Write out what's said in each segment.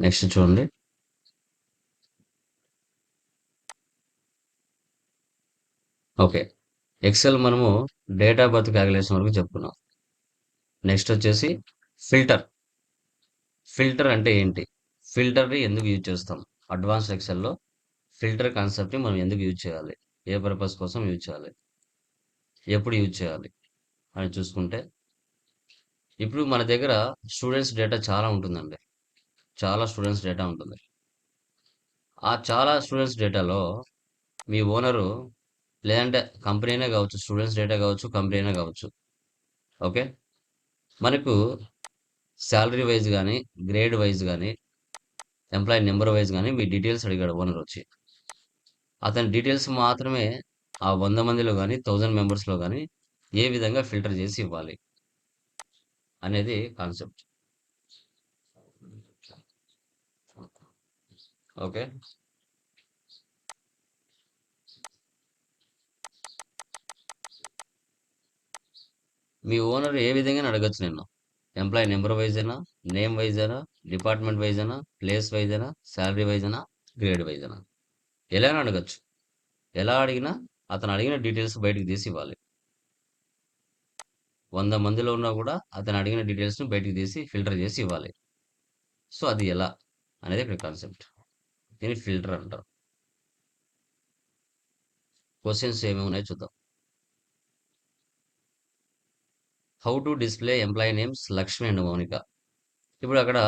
Next చూడండి. Okay. XL మనము data birth calculation వరకు చెప్పుకున్నాం. నెక్స్ట్ వచ్చేసి ఫిల్టర్. ఫిల్టర్ అంటే ఏంటి? ఫిల్టర్ని ఎందుకు యూజ్ చేస్తాం? అడ్వాన్స్ ఎక్సెల్లో ఫిల్టర్ కాన్సెప్ట్ని మనం ఎందుకు యూజ్ చేయాలి? ఏ పర్పస్ కోసం యూజ్ చేయాలి? ఎప్పుడు యూజ్ చేయాలి? అని చూసుకుంటే ఇప్పుడు మన దగ్గర స్టూడెంట్స్ డేటా చాలా ఉంటుందండి. చాలా స్టూడెంట్స్ డేటా ఉంటుంది. ఆ చాలా స్టూడెంట్స్ డేటాలో మీ ఓనరు లేదంటే కంపెనీ అయినా కావచ్చు స్టూడెంట్స్ డేటా కావచ్చు కంపెనీ అయినా కావచ్చు ఓకే? మనకు శాలరీ వైజ్ కానీ గ్రేడ్ వైజ్ కానీ ఎంప్లాయీ నెంబర్ వైజ్ కానీ మీ డీటెయిల్స్ అడిగాడు ఓనర్ వచ్చి. అతని డీటెయిల్స్ మాత్రమే ఆ వంద మందిలో కానీ థౌజండ్ మెంబర్స్లో కానీ ఏ విధంగా ఫిల్టర్ చేసి ఇవ్వాలి అనేది కాన్సెప్ట్. ఓకే. మీ ఓనర్ ఏ విధంగా అడగచ్చు నేను ఎంప్లాయీ నెంబర్ వైజ్ అయినా నేమ్ వైజ్ అయినా డిపార్ట్మెంట్ వైజ్ అయినా ప్లేస్ వైజ్ అయినా శాలరీ వైజ్ అయినా గ్రేడ్ వైజ్ అయినా. ఎలా అడగచ్చు. ఎలా అడిగినా అతను అడిగిన డీటెయిల్స్ బయటకు తీసి ఇవ్వాలి. వంద మందిలో ఉన్నా కూడా అతను అడిగిన డీటెయిల్స్ని బయటకు తీసి ఫిల్టర్ చేసి ఇవ్వాలి. సో అది ఎలా అనేది ఇక్కడ కాన్సెప్ట్. దీన్ని ఫిల్టర్ అంటారు. క్వశ్చన్స్ ఏమి ఉన్నాయో చూద్దాం. How to display employee names Lakshmi and Mounika. ఇప్పుడు అక్కడ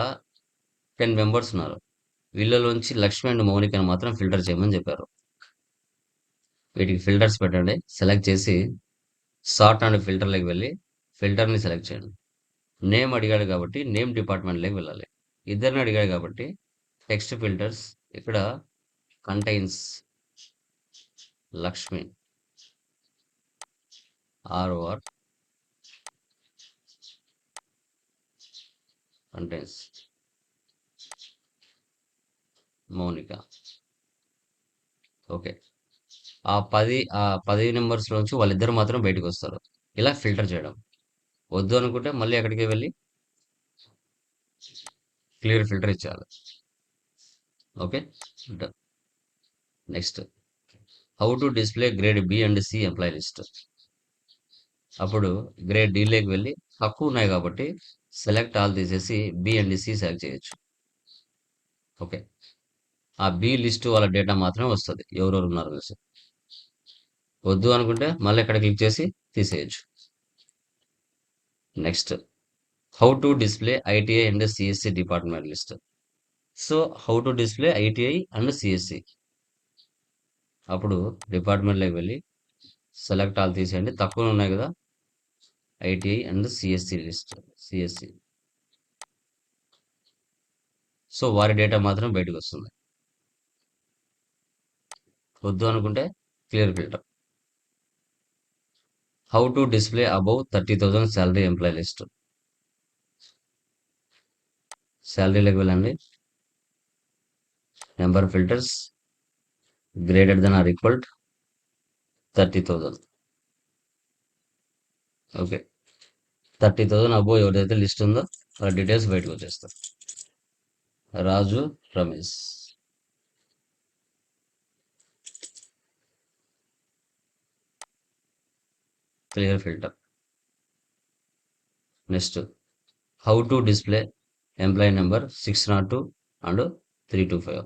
టెన్ మెంబర్స్ ఉన్నారు. వీళ్ళలోంచి లక్ష్మి అండ్ మౌనికను మాత్రం ఫిల్టర్ చేయమని చెప్పారు. వీటికి ఫిల్టర్స్ పెట్టండి. సెలెక్ట్ చేసి సార్ట్ అండ్ ఫిల్టర్లోకి వెళ్ళి ఫిల్టర్ని సెలెక్ట్ చేయండి. నేమ్ అడిగాడు కాబట్టి నేమ్ డిపార్ట్మెంట్లోకి వెళ్ళాలి. ఇద్దరిని అడిగాడు కాబట్టి టెక్స్ట్ ఫిల్టర్స్ ఇక్కడ contains Lakshmi. Or contains Mounika. Okay ఆ పది ఆ పది నెంబర్స్లోంచి వాళ్ళిద్దరు మాత్రం బయటకు వస్తారు. ఇలా ఫిల్టర్ చేయడం. వద్దు అనుకుంటే మళ్ళీ అక్కడికి వెళ్ళి క్లియర్ ఫిల్టర్ ఇచ్చేయాలి. Okay? Next. How to display grade B and C employee list. అప్పుడు గ్రేడ్ డీలోకి వెళ్ళి తక్కువ ఉన్నాయి కాబట్టి సెలెక్ట్ ఆల్ తీసేసి బి అండ్ సి సెలెక్ట్ చేయొచ్చు. ఓకే? ఆ బి లిస్ట్ వాళ్ళ డేటా మాత్రమే వస్తుంది. ఎవరెవరు ఉన్నారు కలిసి వద్దు అనుకుంటే మళ్ళీ ఇక్కడ క్లిక్ చేసి తీసేయచ్చు. Next. How to display ITI and CSC department list. So how to display ITI and CSC. అప్పుడు డిపార్ట్మెంట్లోకి వెళ్ళి సెలెక్ట్ ఆల్ తీసేయండి. తక్కువ ఉన్నాయి కదా. ITI and CSC list CSC. So వారి డేటా మాత్రం బయటకు వస్తుంది. వద్దు అనుకుంటే clear filter. How to display above thirty thousand salary employee list. శాలరీలోకి వెళ్ళండి number filters greater than or equal thirty thousand okay thirty thousand above ఎవరిదైతే list ఉందో వాళ్ళ details బయటకు వచ్చేస్తారు Raju Ramesh. Clear filter next how to display employee number six not two and three two five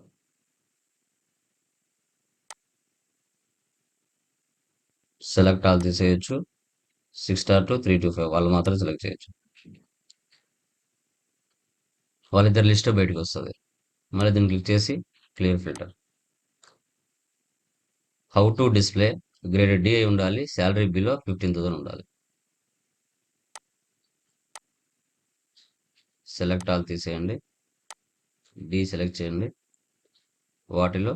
select all తీసేయచ్చు six star two three two five వాళ్ళు మాత్రం select చేయొచ్చు. వాళ్ళిద్దరు list బయటకు వస్తుంది. మళ్ళీ దీన్ని క్లిక్ చేసి clear filter how to display grade D అయి ఉండాలి శాలరీ బిలో ఫిఫ్టీన్ థౌసండ్ ఉండాలి. సెలెక్ట్ ఆల్ తీసేయండి. డి సెలెక్ట్ చేయండి. వాటిలో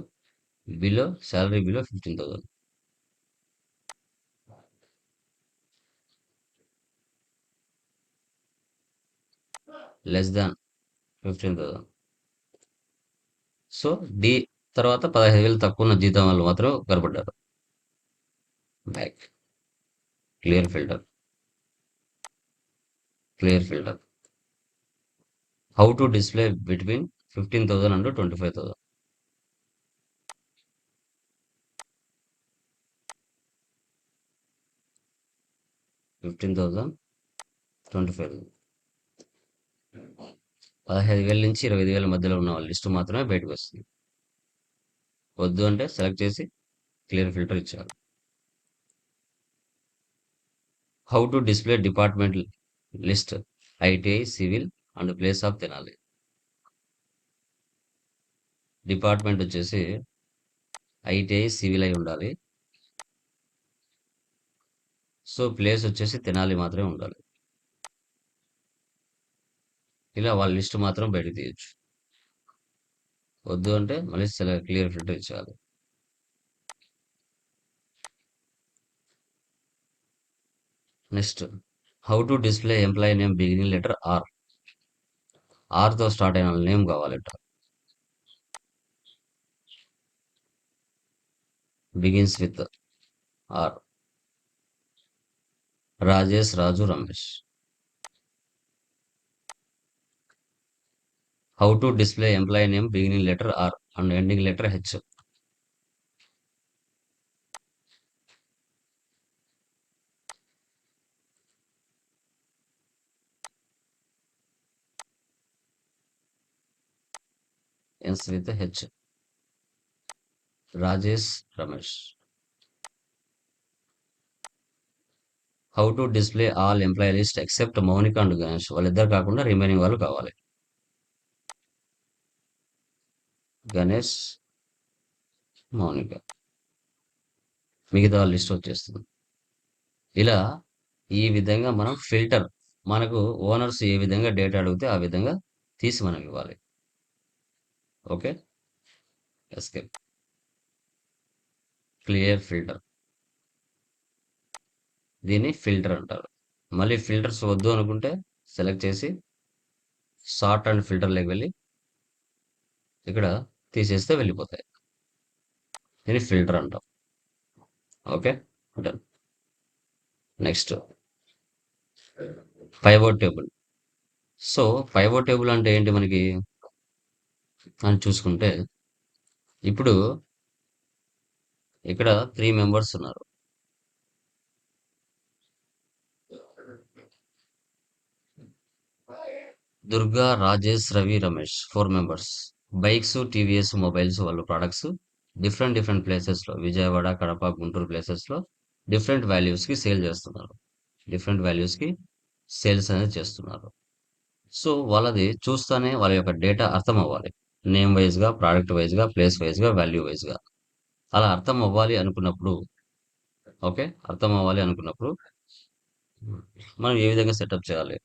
below salary below fifteen thousand less than fifteen thousand so D తర్వాత పదహైదు వేలు తక్కువ ఉన్న జీతం వాళ్ళు మాత్రం కనపడ్డారు back clear filter clear filter how to display between fifteen thousand and twenty five thousand fifteen thousand twenty five పదహైదు వేల నుంచి ఇరవై ఐదు వేల మధ్యలో ఉన్న వాళ్ళ లిస్ట్ మాత్రమే బయటకు వస్తుంది. వద్దు అంటే సెలెక్ట్ చేసి క్లియర్ ఫిల్టర్ ఇచ్చారు. How to display department list ITI civil and place of తినాలి. డిపార్ట్మెంట్ వచ్చేసి ఐటీఐ సివిల్ అయి ఉండాలి. సో ప్లేస్ వచ్చేసి తెనాలి మాత్రమే ఉండాలి. ఇలా వాళ్ళ లిస్ట్ మాత్రం బయటకు తీయచ్చు. వద్దు అంటే మళ్ళీ క్లియర్ ఫిల్టర్ ఇచ్చేయాలి. Next how to display employee name beginning letter R. ఆర్తో start అయిన నేమ్ కావాలి begins with R. Rajesh Raju Ramesh. How to display employee name beginning letter R and ending letter H ends with H Rajesh Ramesh how to display all employee list except Mounika and Ganesh వాళ్ళిద్దరు కాకుండా remaining వాళ్ళు కావాలి. గణేష్ మౌనిక. మిగతా list వచ్చేస్తుంది. ఇలా ఈ విధంగా మనం ఫిల్టర్ మనకు ఓనర్స్ ఏ విధంగా డేటా అడిగితే ఆ విధంగా తీసి మనకి ఇవ్వాలి. ఓకే? ఎస్కేప్. Clear filter. దీన్ని ఫిల్టర్ అంటారు. మళ్ళీ ఫిల్టర్స్ వద్దు అనుకుంటే సెలెక్ట్ చేసి షార్ట్ అండ్ ఫిల్టర్లోకి వెళ్ళి ఇక్కడ తీసేస్తే వెళ్ళిపోతాయి. దీన్ని ఫిల్టర్ అంటాం. Okay? Done. Next. Pivot table. So pivot table అంటే ఏంటి మనకి? అని చూసుకుంటే ఇప్పుడు ఇక్కడ త్రీ మెంబర్స్ ఉన్నారు. Durga Rajesh Ravi Ramesh four members. Bikes TVS mobiles వాళ్ళ ప్రొడక్ట్స్ డిఫరెంట్ డిఫరెంట్ ప్లేసెస్లో విజయవాడ కడప గుంటూరు ప్లేసెస్లో డిఫరెంట్ వాల్యూస్కి సేల్ చేస్తున్నారు. డిఫరెంట్ వాల్యూస్కి సేల్స్ అనేది చేస్తున్నారు. సో వాళ్ళది చూస్తానే వాళ్ళ యొక్క డేటా అర్థం అవ్వాలి నేమ్ వైజ్గా ప్రోడక్ట్ వైజ్గా ప్లేస్ వైజ్గా వాల్యూ వైజ్గా అలా అర్థం అవ్వాలి అనుకున్నప్పుడు ఓకే అర్థం అవ్వాలి అనుకున్నప్పుడు మనం ఏ విధంగా సెటప్ చేయాలి?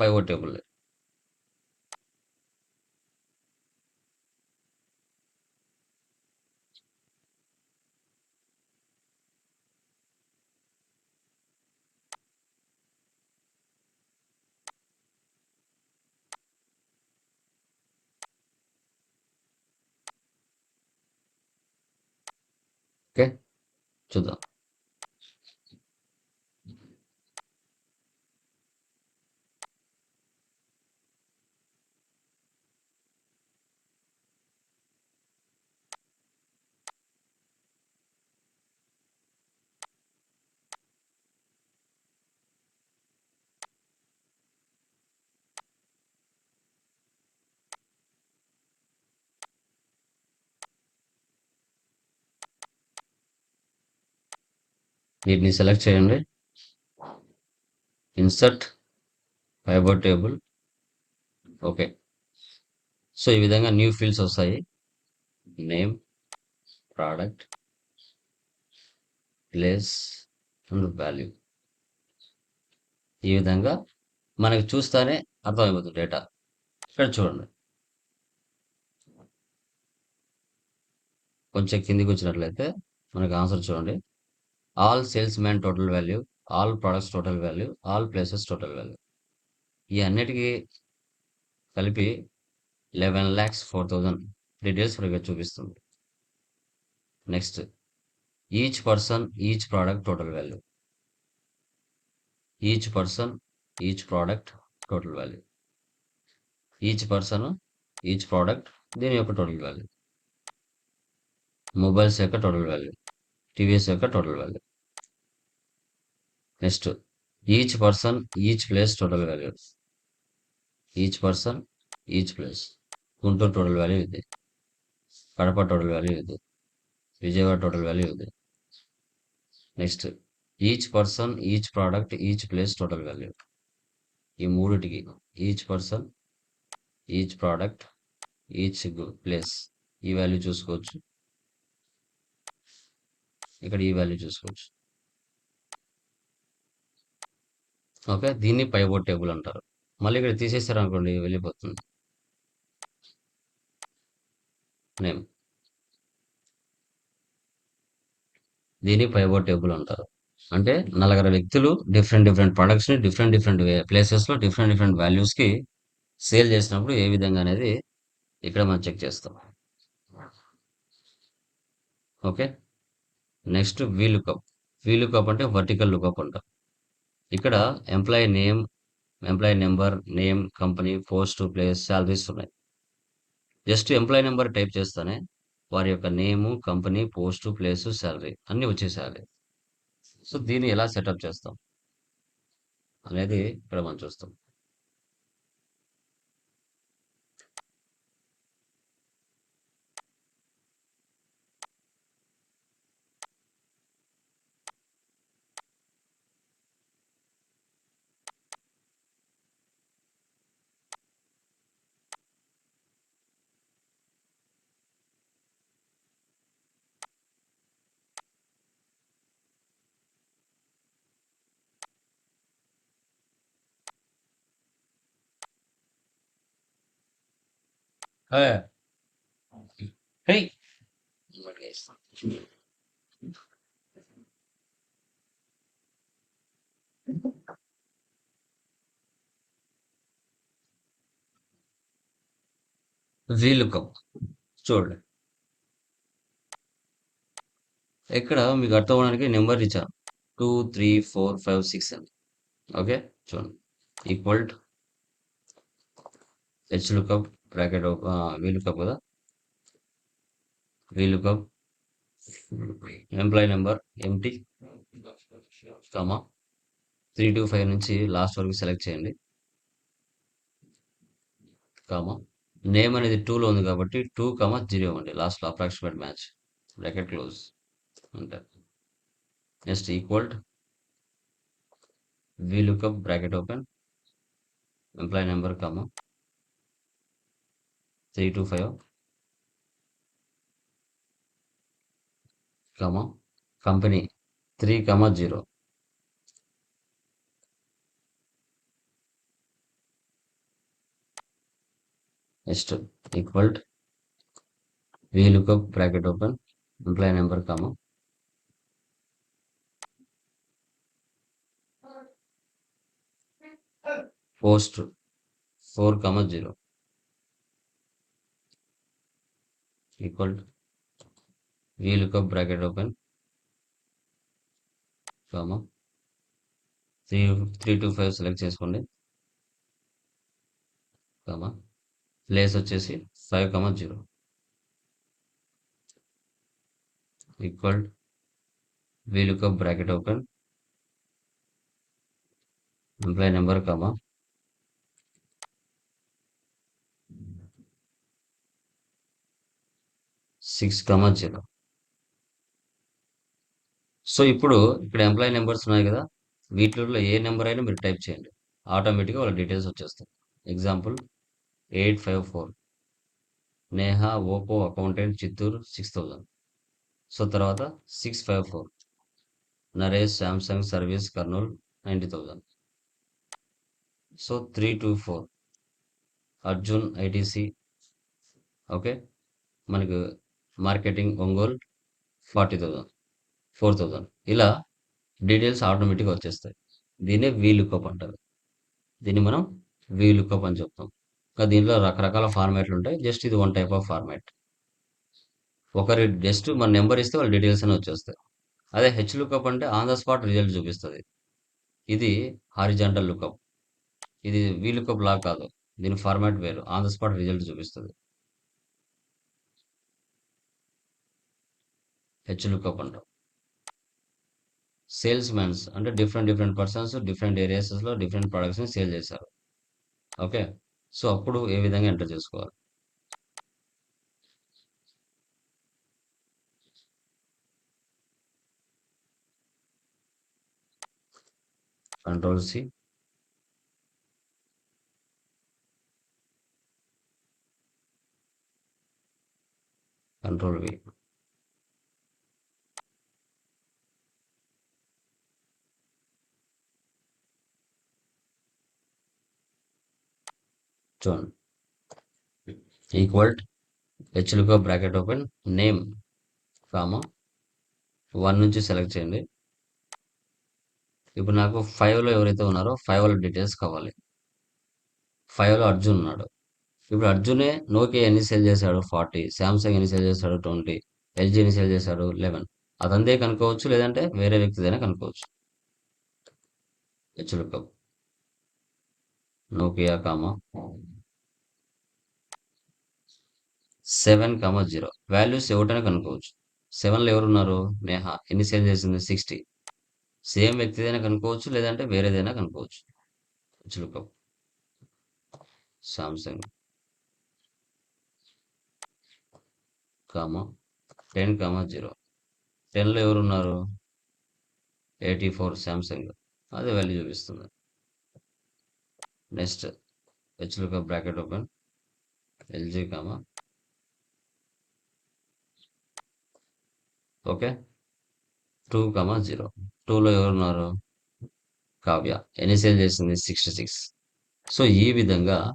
పైవో టేబుల్ ఓకే చూద్దాం వీటిని సెలెక్ట్ చేయండి. Insert pivot table okay so ఈ విధంగా న్యూ ఫీల్డ్స్ వస్తాయి. Name product place and value ఈ విధంగా మనకి చూస్తేనే అర్థమైపోతుంది డేటా ఇక్కడ చూడండి. కొంచెం కిందికి వచ్చినట్లయితే మనకి ఆన్సర్ చూడండి. All salesman total value all products total value all places total value ఈ అన్నిటికీ కలిపి eleven lakhs four thousand details ఇక్కడ చూపిస్తుంది. Next each person each product total value each person each product total value each person each product దీని యొక్క total value mobiles యొక్క total value TVS యొక్క total value next each person each place total value each person each place Guntur total value ఇది Kadapa total value ఇది Vijayawada total value ఇది next each person each product each place total value ఈ మూడిటికి each person each product each place ఈ value చూసుకోవచ్చు. ఇక్కడ ఈ value చూసుకోవచ్చు. ఓకే? దీన్ని పైబోర్డ్ టేబుల్ అంటారు. మళ్ళీ ఇక్కడ తీసేసారు అనుకోండి వెళ్ళిపోతుంది. నేమ్. దీన్ని పైబోర్డ్ టేబుల్ అంటారు. అంటే నలుగురు వ్యక్తులు డిఫరెంట్ డిఫరెంట్ ప్రొడక్ట్స్ని డిఫరెంట్ డిఫరెంట్ ప్లేసెస్లో డిఫరెంట్ డిఫరెంట్ వాల్యూస్కి సేల్ చేసినప్పుడు ఏ విధంగా అనేది ఇక్కడ మనం చెక్ చేస్తాం. Okay? Next V lookup V lookup అంటే వర్టికల్ లుకప్ అంటారు. ఇక్కడ employee name employee number name company post place salaries ఉన్నాయి. జస్ట్ ఎంప్లాయీ నెంబర్ టైప్ చేస్తానే వారి యొక్క name company post place salary అన్నీ వచ్చేసేయాలి. సో దీన్ని ఎలా సెటప్ చేస్తాం? అనేది ఇక్కడ మనం చూస్తాం. హే వీలుకం చూడండి. ఇక్కడ మీకు అర్థం అవడానికి నెంబర్ ఇచ్చాను two three four five six అని ఓకే చూడండి. Equal H lookup bracket VLOOKUP కదా? వీలుకప్ ఎంప్లాయీ నెంబర్ ఎంటీ. కమా. త్రీ టు ఫైవ్ నుంచి లాస్ట్ వరకు సెలెక్ట్ చేయండి. కామా. నేమ్ అనేది టూలో ఉంది కాబట్టి టూ కమా జీరో అండి లాస్ట్లో అప్రాక్సిమేట్ మ్యాచ్ బ్రాకెట్ క్లోజ్ అంటే next equal V lookup bracket open employee number comma. Three two five comma company three comma zero. Next equal V bracket open employee number comma. Post four comma zero. Equal V lookup bracket open comma three three two five select చేసుకోండి. Comma place వచ్చేసి five comma zero equal VLOOKUP bracket open employee number comma six comma zero so ఇప్పుడు ఇక్కడ employee numbers ఉన్నాయి కదా వీటిలో ఏ number అయినా మీరు type చేయండి. ఆటోమేటిక్గా వాళ్ళ డీటెయిల్స్ వచ్చేస్తాయి. Example eight five four. Neha Oppo accountant Chittoor six thousand so తర్వాత six five four. Naresh Samsung service Kurnool ninety thousand so three two four. Arjun ITC. Okay? మనకు marketing Ongole forty thousand four thousand ఇలా details ఆటోమేటిక్గా వచ్చేస్తాయి. దీన్నే VLOOKUP అంటారు. దీన్ని మనం VLOOKUP అని చెప్తాం. ఇంకా దీనిలో రకరకాల ఫార్మాట్లు ఉంటాయి. జస్ట్ ఇది వన్ టైప్ ఆఫ్ ఫార్మాట్. ఒకరి జస్ట్ మన నెంబర్ ఇస్తే వాళ్ళ డీటెయిల్స్ అని వచ్చేస్తాయి. అదే హెచ్ లుకప్ అంటే ఆన్ ద స్పాట్ రిజల్ట్ చూపిస్తుంది. ఇది హారిజాంటల్ లుకప్ ఇది వీలుకప్ లా కాదు. దీని ఫార్మాట్ వేరు. ఆన్ ద స్పాట్ రిజల్ట్ చూపిస్తుంది. హెచ్ అంటాం సేల్స్ మ్యాన్స్ అంటే డిఫరెంట్ డిఫరెంట్ పర్సన్స్ డిఫరెంట్ ఏరియాస్లో డిఫరెంట్ ప్రొడక్ట్స్ని సేల్ చేశారు. ఓకే సో అప్పుడు ఏ విధంగా ఎంటర్ చేసుకోవాలి? కంట్రోల్ సి కంట్రోల్ వి చూడండి equal H bracket open name comma one నుంచి సెలెక్ట్ చేయండి. ఇప్పుడు నాకు ఫైవ్లో ఎవరైతే ఉన్నారో ఫైవ్ వాళ్ళ డీటెయిల్స్ కావాలి. ఫైవ్లో అర్జున్ ఉన్నాడు. ఇప్పుడు అర్జునే నోకే ఎన్ని సేల్ చేశాడు? ఫార్టీ శాంసంగ్ ఎన్ని సేల్ చేశాడు? ట్వంటీ ఎల్జీ ఎన్ని సేల్ చేశాడు? లెవెన్ అతందే కనుక్కోవచ్చు లేదంటే వేరే వ్యక్తిదైనా కనుక్కోవచ్చు. H Nokia comma? Seven comma zero. Values ఎవటనే కనుక్కోవచ్చు. సెవెన్లో ఎవరున్నారు? నేహా. ఎన్ని సేల్ చేసింది? సిక్స్టీ. సేమ్ వ్యక్తిదైనా కనుక్కోవచ్చు లేదంటే వేరేదైనా కనుక్కోవచ్చు. చులుకప్ Samsung. Comma? Ten comma zero. టెన్లో ఎవరున్నారు? ఎయిటీ ఫోర్ శాంసంగ్ అదే వాల్యూ చూపిస్తుంది. Next H హెచ్లుక bracket open. LG comma. Okay. Two comma zero. టూలో ఎవరున్నారు? కావ్య. ఎన్ని సేల్ చేసింది? Sixty six. సో ఈ విధంగా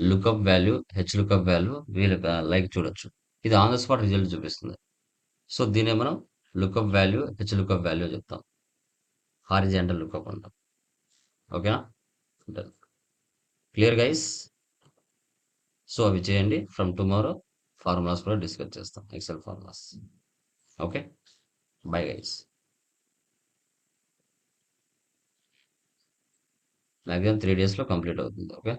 lookup value H lookup value వీళ్ళ లైక్ చూడొచ్చు. ఇది ఆన్ ద స్పాట్ రిజల్ట్ చూపిస్తుంది. సో దీనే మనం lookup value H lookup value చెప్తాం. హారిజెంటల్ లుకప్ అంటాం. ఓకేనా? క్లియర్ గైస్ సో అవి చేయండి. ఫ్రమ్ టుమారో ఫార్ములాస్ కూడా డిస్కస్ చేస్తాం. Excel formulas okay bye guys maximum three డేస్లో కంప్లీట్ అవుతుంది. ఓకే